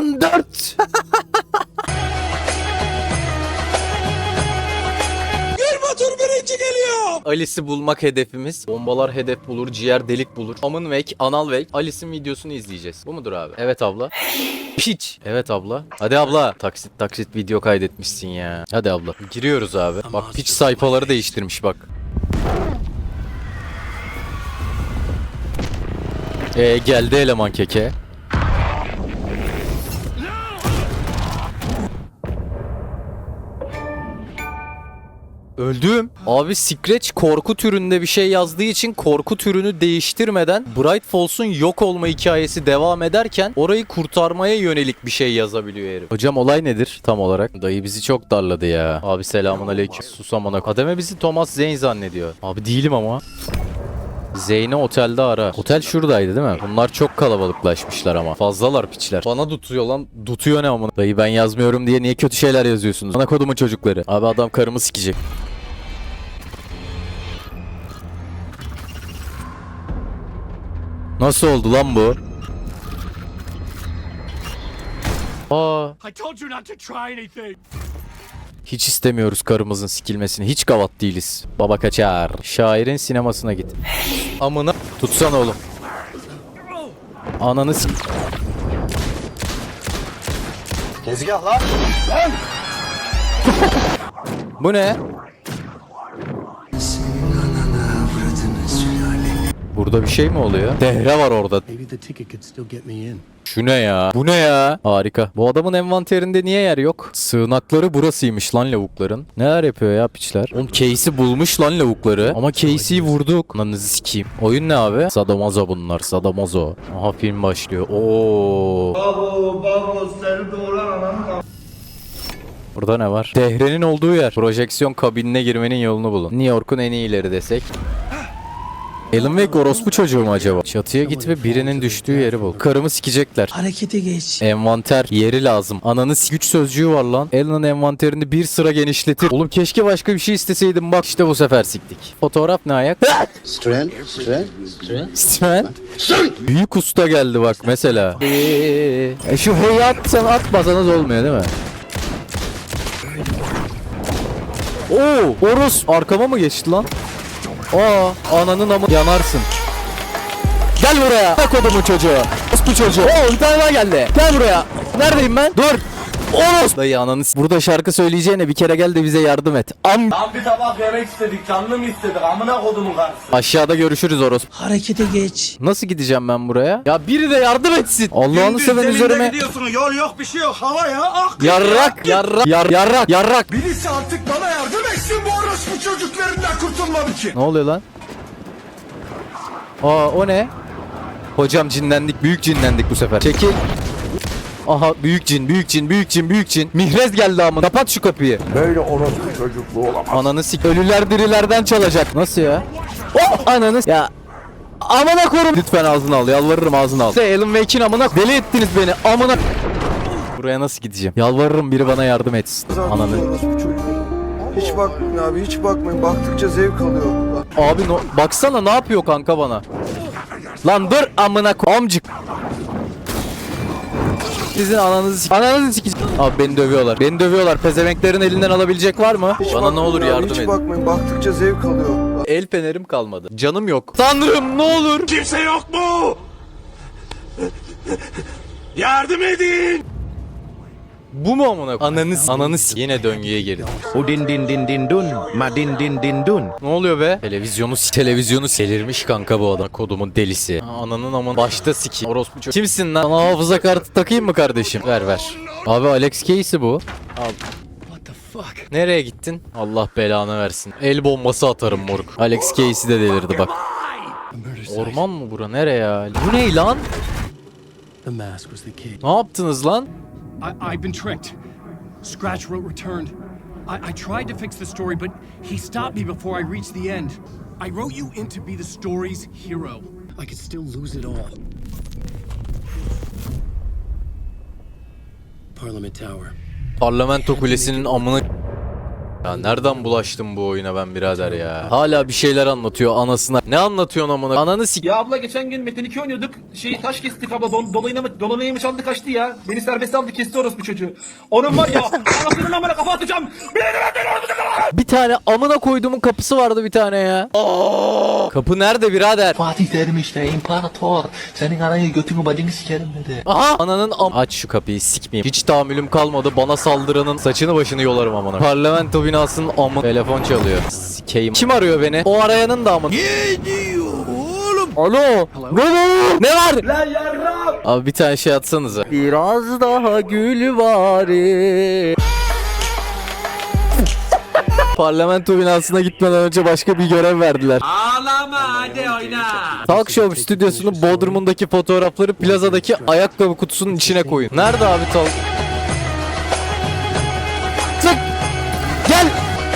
94. Alice'i bulmak hedefimiz. Bombalar hedef bulur, ciğer delik bulur. Amın Wake, Anal Wake. Alice'in videosunu izleyeceğiz. Bu mudur abi? Evet abla. Piç. Evet abla. Hadi abla. Taksit taksit video kaydetmişsin ya. Hadi abla. Giriyoruz abi. Bak piç sayfaları değiştirmiş bak. Ee, geldi eleman keke. Öldüm. Abi Scratch korku türünde bir şey yazdığı için korku türünü değiştirmeden Bright Falls'un yok olma hikayesi devam ederken orayı kurtarmaya yönelik bir şey yazabiliyor herif. Hocam olay nedir tam olarak? Dayı bizi çok darladı ya. Abi selamun aleyküm. Sus amına. Ademe bizi Thomas Zane zannediyor. Abi değilim ama. Zeyn'i otelde ara. Otel şuradaydı değil mi? Bunlar çok kalabalıklaşmışlar ama. Fazlalar piçler. Bana tutuyor lan. Tutuyor ne amına? Dayı ben yazmıyorum diye niye kötü şeyler yazıyorsunuz? Ana kodumun çocukları. Abi adam karımı sikecek. Nasıl oldu lan bu? Aa, hiç istemiyoruz karımızın sikilmesini. Hiç gavat değiliz. Baba kaçar. Şairin sinemasına git. Amına tutsana oğlum. Ananı sik... Tezgah lan. Bu ne? Burada bir şey mi oluyor? Dehre var orada. Şu ne ya? Bu ne ya? Harika. Bu adamın envanterinde niye yer yok? Sığınakları burasıymış lan lavukların. Neler yapıyor ya piçler? Oğlum case'i bulmuş lan lavukları. Ama case'i vurduk. Lanınızı sikeyim. Oyun ne abi? Sadomazo bunlar. Sadomazo. Aha film başlıyor. Oo. Burada ne var? Dehre'nin olduğu yer. Projeksiyon kabinine girmenin yolunu bulun. New York'un en iyileri desek. Alan Wake orospu çocuğu mu acaba? Çatıya git ve birinin düştüğü yeri bul. Karımı sikecekler. Harekete geç. Envanter yeri lazım. Ananı s- güç sözcüğü var lan. Alan'ın envanterini bir sıra genişletir. Oğlum keşke başka bir şey isteseydim. Bak işte bu sefer siktik. Fotoğraf ne ayak? Strand, strand, strand. Steven. Büyük usta geldi bak mesela. Ee, e şu heyi atsan atmasanız olmuyor değil mi? Oo, Oros arkama mı geçti lan? Aa, ananın amı yanarsın. Gel buraya. Bak odumun çocuğu. Ospu çocuğu. Oo, bir tane daha geldi. Gel buraya. Neredeyim ben? Dur. Oros. Dayı ananı Burada şarkı söyleyeceğine bir kere gel de bize yardım et. Am Lan bir tabak yemek istedik, canlı mı istedik? Amına kodumun karısı. aşağıda görüşürüz Oros. Harekete geç. Nasıl gideceğim ben buraya? Ya biri de yardım etsin. Allah'ını seven üzerime. gidiyorsun, yol yok bir şey yok, hava ya, ak. Yarrak, yarrak, yar, yarrak, yarrak. Birisi artık bana yardım etsin bu orospu çocuklarından kurtulmam için. Ne oluyor lan? Aa o ne? Hocam cinlendik, büyük cinlendik bu sefer. Çekil. Aha büyük cin, büyük cin, büyük cin, büyük cin. Mihrez geldi amına. Kapat şu kapıyı. Böyle orospu çocukluğu olamaz. Ananı sik. Ölüler dirilerden çalacak. Nasıl ya? Oh, ananı Ya. Amına korum. Lütfen ağzını al. Yalvarırım ağzını al. Size Alan Wake'in amına deli ettiniz beni. Amına. Buraya nasıl gideceğim? Yalvarırım biri bana yardım etsin. Ananı. Hiç bakmayın abi hiç bakmayın. Baktıkça zevk alıyor. Abi no baksana ne yapıyor kanka bana. Lan dur amına ko amcık. Sizin ananızı sik ananızı sik. Abi beni dövüyorlar. Beni dövüyorlar. Pezevenklerin elinden alabilecek var mı? Hiç Bana ne olur yardım Hiç edin. bakmayın. Baktıkça zevk alıyor. El fenerim kalmadı. Canım yok. Tanrım ne olur. Kimse yok mu? Yardım edin. Bu mu amına? Ananız ananız yine döngüye girdi. O din din din din dun. Ma din din din dun. Ne oluyor be? Televizyonu s- televizyonu selirmiş kanka bu adam. Kodumun delisi. Ha, Ananın aman başta siki. Orospu çocuk. Kimsin lan? Sana hafıza kartı takayım mı kardeşim? Ver ver. Abi Alex Casey bu. Al. What the fuck? Nereye gittin? Allah belanı versin. El bombası atarım moruk. Alex Casey de delirdi bak. Orman mı bura? Nere ya? Bu ne lan? Ne yaptınız lan? I, I've been tricked. Scratch wrote returned. I, I tried to fix the story, but he stopped me before I reached the end. I wrote you in to be the story's hero. I could still lose it all. Parliament Tower. Parlamento kulesinin amına... Ya nereden bulaştım bu oyuna ben birader ya? Hala bir şeyler anlatıyor anasına. Ne anlatıyorsun amına? Ananı sik. Ya abla geçen gün Metin 2 oynuyorduk. Şey taş kestik abla. Don, dolayına mı, dolanayı mı çaldı kaçtı ya. Beni serbest aldı kesti orospu çocuğu. Onun var ya. Anasının amına kafa atacağım. Beni Bir tane amına koyduğumun kapısı vardı bir tane ya. Kapı nerede birader? Fatih derim işte imparator. Senin anayı götünü bacını sikerim dedi. Aha! Ananın am... Aç şu kapıyı sikmeyeyim. Hiç tahammülüm kalmadı. Bana saldıranın saçını başını yolarım amına. Parlamento binasının amı. Telefon çalıyor. Sikeyim. Kim arıyor beni? O arayanın da amına. Ne diyor oğlum? Alo. Ne var? Ne var? Lan yarram. Abi bir tane şey atsanıza. Biraz daha gül bari. Parlamento binasına gitmeden önce başka bir görev verdiler. Ağlama hadi oyna. Talk Show stüdyosunun bodrumundaki fotoğrafları plazadaki ayakkabı kutusunun içine koyun. Nerede abi Talk?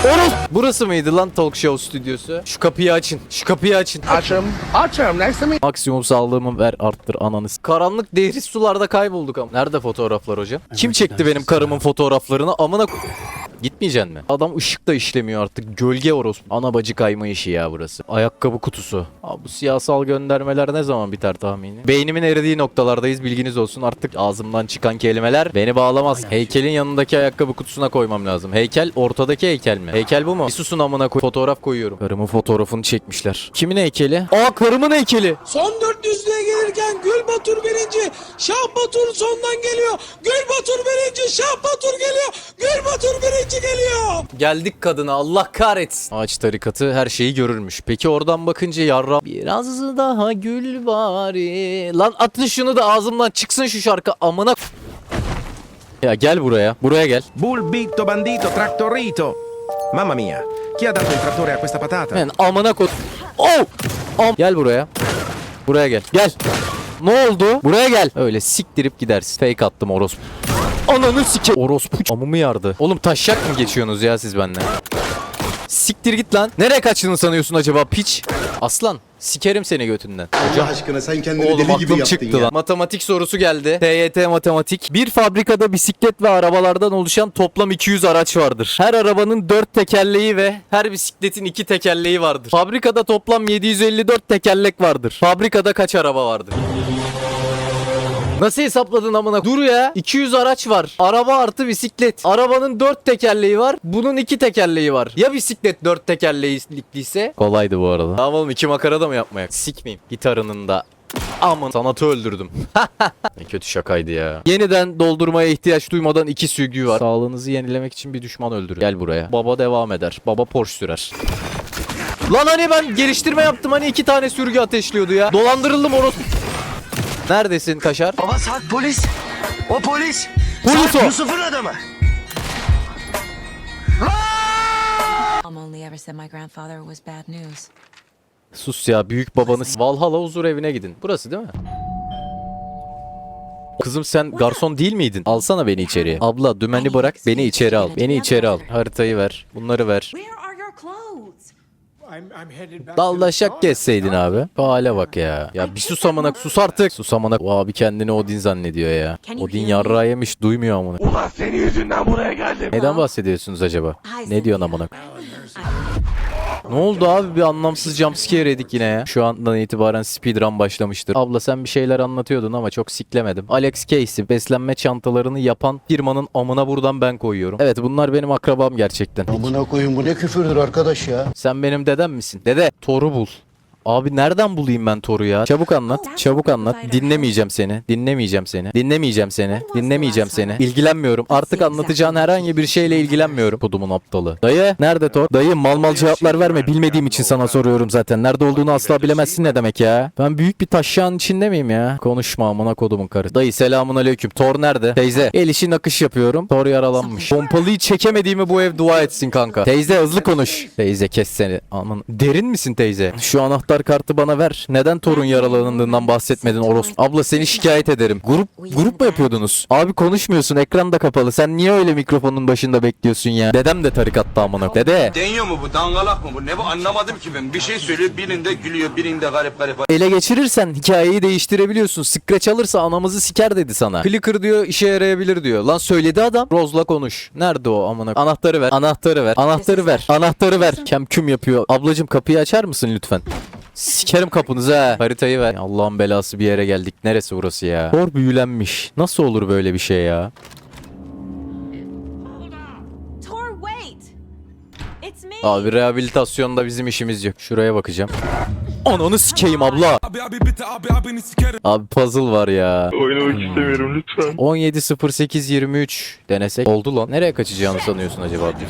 Oros! Burası mıydı lan Talk Show stüdyosu? Şu kapıyı açın. Şu kapıyı açın. Açım. Açım. To meet Maksimum sağlığımı ver arttır ananız. Karanlık dehriz sularda kaybolduk ama. Nerede fotoğraflar hocam? Kim çekti benim karımın fotoğraflarını? Amına Gitmeyeceksin mi? Adam ışık da işlemiyor artık. Gölge orospu. Ana bacı kayma işi ya burası. Ayakkabı kutusu. Abi bu siyasal göndermeler ne zaman biter tahmini? Beynimin eridiği noktalardayız bilginiz olsun. Artık ağzımdan çıkan kelimeler beni bağlamaz. Heykelin yanındaki ayakkabı kutusuna koymam lazım. Heykel ortadaki heykel mi? Heykel bu mu? Bir susun amına koy. Fotoğraf koyuyorum. Karımın fotoğrafını çekmişler. Kimin heykeli? Aa karımın heykeli. Son 400'lüğe gelirken Gül Batur birinci. Şah Batur sondan geliyor. Gül Batur birinci. Şah Batur geliyor. Gül Batur birinci geliyor. Geldik kadına Allah kahretsin. Ağaç tarikatı her şeyi görürmüş. Peki oradan bakınca yarra biraz daha gül bari. Lan atın şunu da ağzımdan çıksın şu şarkı amına. Ya gel buraya. Buraya gel. Bulbito, bandito, trattorito. Mamma mia. Chi ha dato il trattore a questa patata? Hemen amına koy. Oh! Am gel buraya. Buraya gel. Gel. Ne oldu? Buraya gel. Öyle siktirip gidersin. Fake attım orospu. Ananı sike. Orospu amımı yardı. Oğlum taşak mı geçiyorsunuz ya siz benimle? Siktir git lan. Nereye kaçtığını sanıyorsun acaba piç? Aslan sikerim seni götünden. Allah aşkına sen kendini Oğlum deli gibi aklım yaptın çıktı ya. lan. Matematik sorusu geldi. TYT matematik. Bir fabrikada bisiklet ve arabalardan oluşan toplam 200 araç vardır. Her arabanın 4 tekerleği ve her bisikletin 2 tekerleği vardır. Fabrikada toplam 754 tekerlek vardır. Fabrikada kaç araba vardır? Nasıl hesapladın amına? Dur ya. 200 araç var. Araba artı bisiklet. Arabanın 4 tekerleği var. Bunun 2 tekerleği var. Ya bisiklet 4 tekerleğikliyse? Kolaydı bu arada. Tamam oğlum iki makara da mı yapmayak? Sikmeyeyim. Gitarının da Aman sanatı öldürdüm. ne kötü şakaydı ya. Yeniden doldurmaya ihtiyaç duymadan iki sürgü var. Sağlığınızı yenilemek için bir düşman öldürün. Gel buraya. Baba devam eder. Baba Porsche sürer. Lan hani ben geliştirme yaptım hani iki tane sürgü ateşliyordu ya. Dolandırıldım orospu. Neredesin Kaşar? Baba Sarp polis. O polis. Polis o. Yusuf'un adamı. Mom only ever said my grandfather was bad news. Sus ya büyük babanız. Valhalla huzur evine gidin. Burası değil mi? Kızım sen garson değil miydin? Alsana beni içeriye. Abla dümeni bırak beni içeri al. Beni içeri al. Haritayı ver. Bunları ver. Dallaşak gezseydin abi. Bu hale bak ya. Ya bir sus amına sus artık. Sus amına. O abi kendini Odin zannediyor ya. Odin yarrağı yemiş duymuyor amına. Ulan senin yüzünden buraya geldim. Neden bahsediyorsunuz acaba? Ne diyorsun amına? Ne oldu abi bir anlamsız jumpscare yedik yine ya. Şu andan itibaren speedrun başlamıştır. Abla sen bir şeyler anlatıyordun ama çok siklemedim. Alex Casey beslenme çantalarını yapan firmanın amına buradan ben koyuyorum. Evet bunlar benim akrabam gerçekten. Amına koyun bu ne küfürdür arkadaş ya. Sen benim dedem misin? Dede Thor'u bul. Abi nereden bulayım ben Thor'u ya? Çabuk anlat. Çabuk anlat. Dinlemeyeceğim seni. Dinlemeyeceğim seni. Dinlemeyeceğim seni. Dinlemeyeceğim seni. İlgilenmiyorum. Artık anlatacağın herhangi bir şeyle ilgilenmiyorum. Kodumun aptalı. Dayı nerede Thor? Dayı mal mal cevaplar verme. Bilmediğim için sana soruyorum zaten. Nerede olduğunu asla bilemezsin ne demek ya? Ben büyük bir taşşağın içinde miyim ya? Konuşma amına kodumun karı. Dayı selamun aleyküm. Thor nerede? Teyze. El işi nakış yapıyorum. Thor yaralanmış. Pompalıyı çekemediğimi bu ev dua etsin kanka. Teyze hızlı konuş. Teyze kes seni. Aman. Derin misin teyze? Şu anahtar anahtar kartı bana ver. Neden torun yaralandığından bahsetmedin Oros? Abla seni şikayet ederim. Grup grup mu yapıyordunuz? Abi konuşmuyorsun. Ekran da kapalı. Sen niye öyle mikrofonun başında bekliyorsun ya? Dedem de tarikatta amına. Dede. Deniyor mu bu? Dangalak mı bu? Ne bu? Anlamadım ki ben. Bir şey söylüyor, birinde gülüyor, birinde garip garip. Ele geçirirsen hikayeyi değiştirebiliyorsun. Scratch alırsa anamızı siker dedi sana. Clicker diyor işe yarayabilir diyor. Lan söyledi adam. Rose'la konuş. Nerede o amına? Anahtarı ver. Anahtarı ver. Anahtarı ver. Anahtarı ver. Kem küm yapıyor. Ablacım kapıyı açar mısın lütfen? Sikerim kapınızı ha. Haritayı ver. Allah'ın belası bir yere geldik. Neresi burası ya? Kor büyülenmiş. Nasıl olur böyle bir şey ya? Abi rehabilitasyonda bizim işimiz yok. Şuraya bakacağım. Ananı sikeyim abla. Abi puzzle var ya. Oynamak istemiyorum lütfen. 17.08.23 denesek. Oldu lan. Nereye kaçacağını sanıyorsun acaba ablacığım?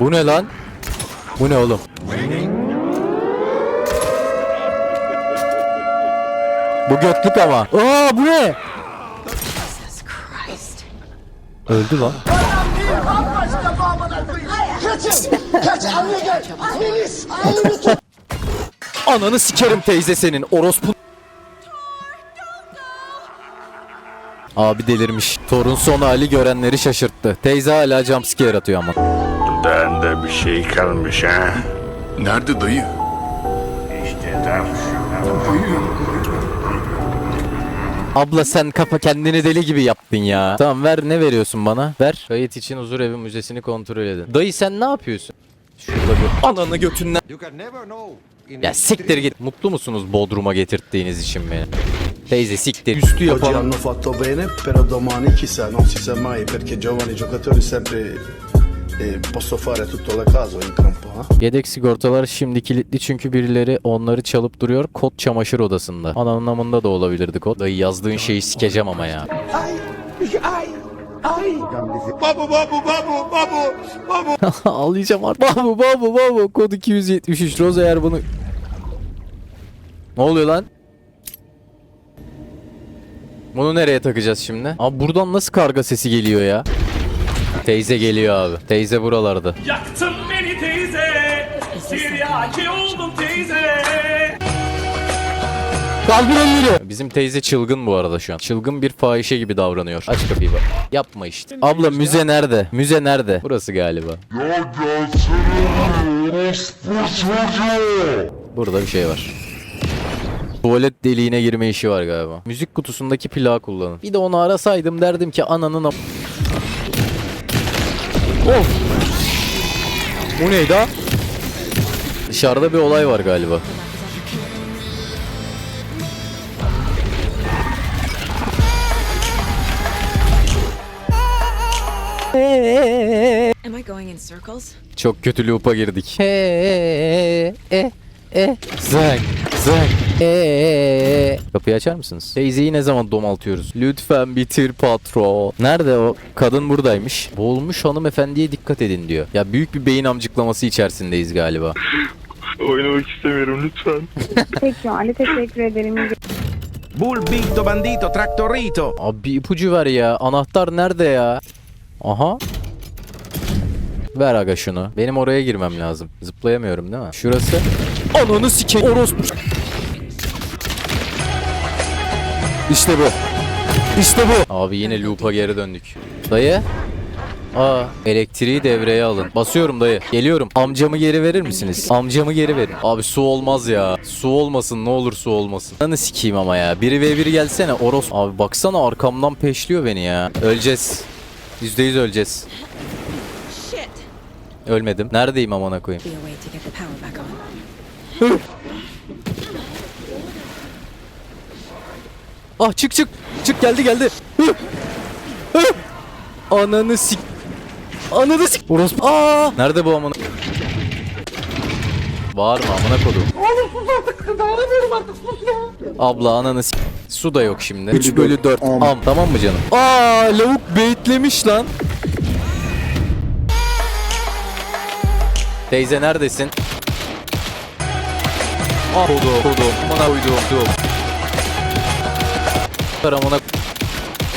Bu ne lan? Bu ne oğlum? Bu götlük ama. Aa bu ne? Öldü lan. Ananı sikerim teyze senin orospu. Abi delirmiş. Torun son hali görenleri şaşırttı. Teyze hala jumpscare atıyor ama. Bende bir şey kalmış ha. Nerede dayı? İşte tam Abla sen kafa kendini deli gibi yaptın ya. Tamam ver ne veriyorsun bana? Ver. Kayıt için huzur evi müzesini kontrol edin. Dayı sen ne yapıyorsun? Şurada bir ananı götünden. Ya siktir git. Mutlu musunuz Bodrum'a getirttiğiniz için beni? Teyze siktir. Üstü Oggi yapalım. hanno fatto bene, però domani chissà, non si sa mai perché giovani giocatori sempre eh, posso fare tutto alla caso in campo. Eh? Yedek sigortalar şimdi kilitli çünkü birileri onları çalıp duruyor. Kod çamaşır odasında. Anlamında da olabilirdi kod. Dayı yazdığın şeyi sikeceğim ama ya. Ağlayacağım artık. Babu babu babu. Kod 273. Rose eğer bunu... Ne oluyor lan? Bunu nereye takacağız şimdi? Abi buradan nasıl karga sesi geliyor ya? Teyze geliyor abi. Teyze buralarda. Yaktın beni teyze. Tiryaki oldum teyze. Kaldır elleri. Bizim teyze çılgın bu arada şu an. Çılgın bir fahişe gibi davranıyor. Aç kapıyı bak. Yapma işte. Abla müze nerede? Müze nerede? Burası galiba. Burada bir şey var. Tuvalet deliğine girme işi var galiba. Müzik kutusundaki plağı kullanın. Bir de onu arasaydım derdim ki ananın am- Of. Bu neydi ha? Dışarıda bir olay var galiba. Am I going in circles? Çok kötü loop'a girdik. He e e zang zang Kapıyı açar mısınız? Teyzeyi ne zaman domaltıyoruz? Lütfen bitir patron. Nerede o? Kadın buradaymış. Boğulmuş hanımefendiye dikkat edin diyor. Ya büyük bir beyin amcıklaması içerisindeyiz galiba. Oynamak istemiyorum lütfen. Peki Ali teşekkür ederim. Bulbito, bandito, traktorito. Abi bir ipucu ver ya. Anahtar nerede ya? Aha. Ver aga şunu. Benim oraya girmem lazım. Zıplayamıyorum değil mi? Şurası. Ananı sikeyim. Orospu. İşte bu. İşte bu. Abi yine loop'a geri döndük. Dayı. Aa, elektriği devreye alın. Basıyorum dayı. Geliyorum. Amcamı geri verir misiniz? Amcamı geri verin. Abi su olmaz ya. Su olmasın ne olur su olmasın. Anı sikeyim ama ya. Biri ve biri gelsene. Oros. Abi baksana arkamdan peşliyor beni ya. Öleceğiz. %100 öleceğiz. Ölmedim. Neredeyim amına koyayım? Be a way to get the power back on. Ah çık çık. Çık geldi geldi. Hı. Hı. Ananı sik. Ananı sik. Orospu. Aa! Nerede bu amına? Bağırma amına kodum. Abla ananı sik. Su da yok şimdi. 3 bölü 4. Am. Tamam mı canım? Aa lavuk baitlemiş lan. Teyze neredesin? Aa kodum kodum. Bana koydum. kodum. Amına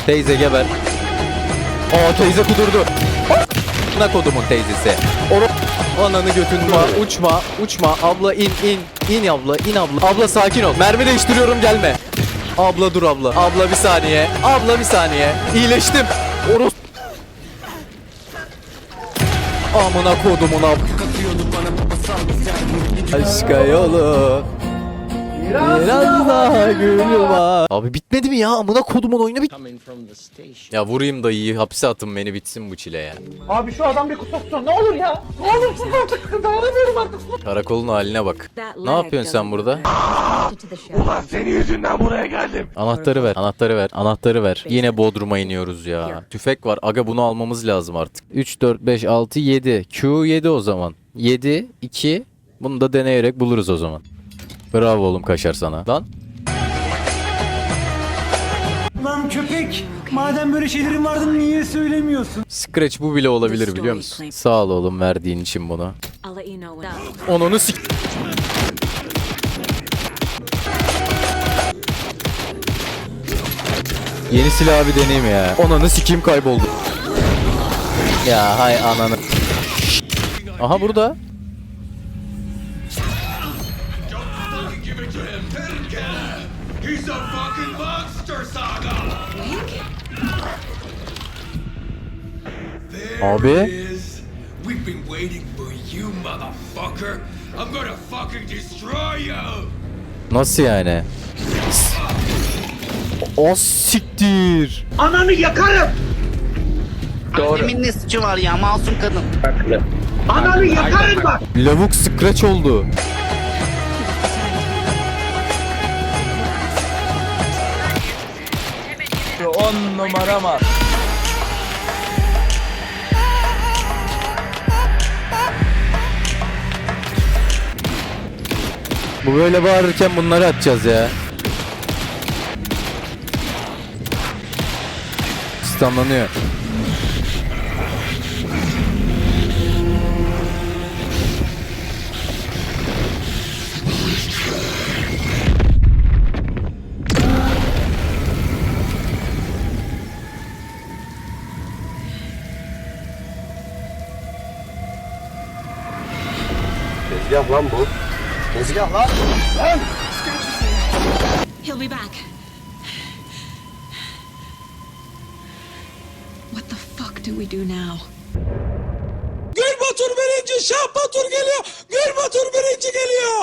Teyze geber. Aa teyze kudurdu. Buna kodumun teyzesi. Oro Ananı götünme uçma uçma abla in in in abla in abla. Abla sakin ol. Mermi değiştiriyorum gelme. Abla dur abla. Abla bir saniye. Abla bir saniye. İyileştim. Oros. Amına kodumun ab. Aşka yolu. Biraz daha gül var. Abi bitmedi mi ya? Amına kodumun oyunu bit. Ya vurayım da iyi hapse atın beni bitsin bu çile ya. Abi şu adam bir kusursun ne olur ya. Ne olursun artık dayanamıyorum artık. Karakolun haline bak. Ne yapıyorsun sen burada? shadows. Senin yüzünden buraya geldim. Anahtarı ver. Anahtarı ver. Anahtarı ver. Yine Bodrum'a iniyoruz ya. Tüfek var. Aga bunu almamız lazım artık. 3 4 5 6 7. Q 7 o zaman. 7 2. Bunu da deneyerek buluruz o zaman. Bravo oğlum kaşar sana. Lan Lan köpek! Madem böyle şeylerin vardı niye söylemiyorsun? Scratch bu bile olabilir biliyor musun? Sağ ol oğlum verdiğin için bunu. Onunu sik... Yeni silah bir deneyim ya. Onunu sikeyim kayboldu. Ya hay ananı. Aha burada. He's a fucking monster saga. Abi. is. We've been waiting for you, motherfucker. I'm gonna fucking destroy you. Nasıl yani? O siktir. Ananı yakarım. Annemin ne suçu var ya masum kadın. Ananı yakarım bak. Lavuk scratch oldu. On numara. Bu böyle bağırırken bunları atacağız ya. Stunlanıyor. Tezgah lan bu. Tezgah lan. He'll be back. What the fuck do we do now? Gül Batur birinci, Şah Batur geliyor. Gül Batur birinci geliyor.